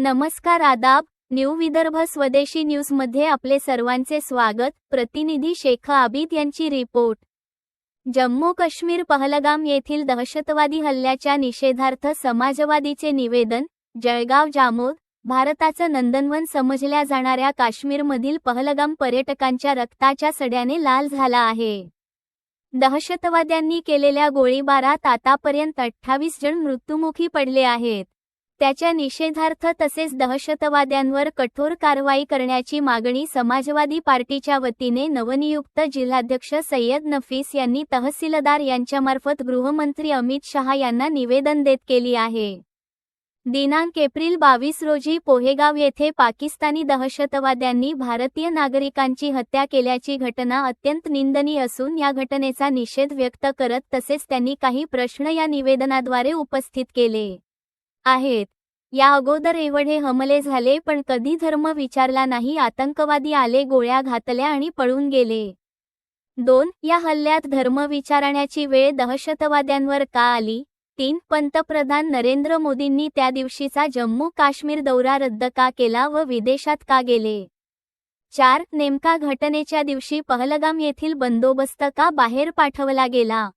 नमस्कार आदाब न्यू विदर्भ स्वदेशी न्यूजमध्ये आपले सर्वांचे स्वागत. प्रतिनिधी शेख आबिद यांची रिपोर्ट. जम्मू काश्मीर पहलगाम येथील दहशतवादी हल्ल्याच्या निषेधार्थ समाजवादीचे निवेदन जळगाव जामोद भारताचं नंदनवन समजल्या जाणाऱ्या काश्मीरमधील पहलगाम पर्यटकांच्या रक्ताच्या सड्याने लाल झाला आहे. दहशतवाद्यांनी केलेल्या गोळीबारात आतापर्यंत अठ्ठावीस जण मृत्युमुखी पडले आहेत. त्याच्या निषेधार्थ तसेच दहशतवाद्यांवर कठोर कारवाई करण्याची मागणी समाजवादी पार्टीच्या वतीने नवनियुक्त जिल्हाध्यक्ष सय्यद नफीस यांनी तहसीलदार यांच्यामार्फत गृहमंत्री अमित शहा यांना निवेदन देत केली आहे. दिनांक एप्रिल बावीस रोजी पोहेगाव येथे पाकिस्तानी दहशतवाद्यांनी भारतीय नागरिकांची हत्या केल्याची घटना अत्यंत निंदनीय असून या घटनेचा निषेध व्यक्त करत तसेच त्यांनी काही प्रश्न या निवेदनाद्वारे उपस्थित केले. आहेत. या अगोदर एवढे हमले झाले पण कधी धर्म विचारला नाही आतंकवादी आले गोळ्या घातल्या आणि पळून गेले. दोन या हल्ल्यात धर्म विचारण्याची वेळ दहशतवाद्यांवर का आली? तीन पंतप्रधान नरेंद्र मोदींनी त्या दिवशीचा जम्मू काश्मीर दौरा रद्द का केला व विदेशात का गेले? चार नेमका घटनेच्या दिवशी पहलगाम येथील बंदोबस्त का बाहेर पाठवला गेला?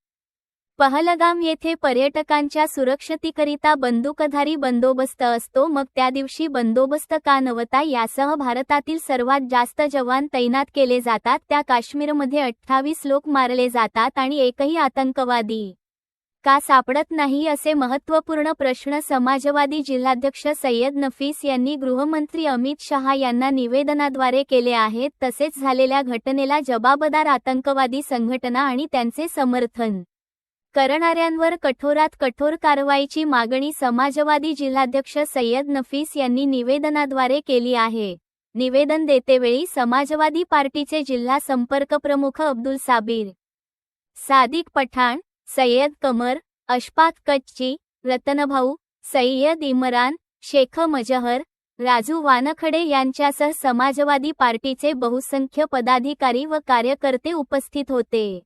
पहलगाम येथे पर्यटकांच्या सुरक्षतेकरिता बंदूकधारी बंदोबस्त असतो. मग त्या दिवशी बंदोबस्त का नव्हता यासह भारतातील सर्वात जास्त जवान तैनात केले जातात. त्या काश्मीरमध्ये अठ्ठावीस लोक मारले जातात आणि एकही आतंकवादी का सापडत नाही असे महत्त्वपूर्ण प्रश्न समाजवादी जिल्हाध्यक्ष सय्यद नफीस यांनी गृहमंत्री अमित शहा यांना निवेदनाद्वारे केले आहेत. तसेच झालेल्या घटनेला जबाबदार आतंकवादी संघटना आणि त्यांचे समर्थन करणाऱ्यांवर कठोरात कठोर कारवाईची मागणी समाजवादी जिल्हाध्यक्ष सय्यद नफीस यांनी निवेदनाद्वारे केली आहे. निवेदन देतेवेळी समाजवादी पार्टीचे जिल्हा संपर्क प्रमुख अब्दुल साबीर सादिक पठाण सय्यद कमर अशफाक कच्ची रतनभाऊ सय्यद इमरान शेख मजहर राजू वानखडे यांच्यासह समाजवादी पार्टीचे बहुसंख्य पदाधिकारी व कार्यकर्ते उपस्थित होते.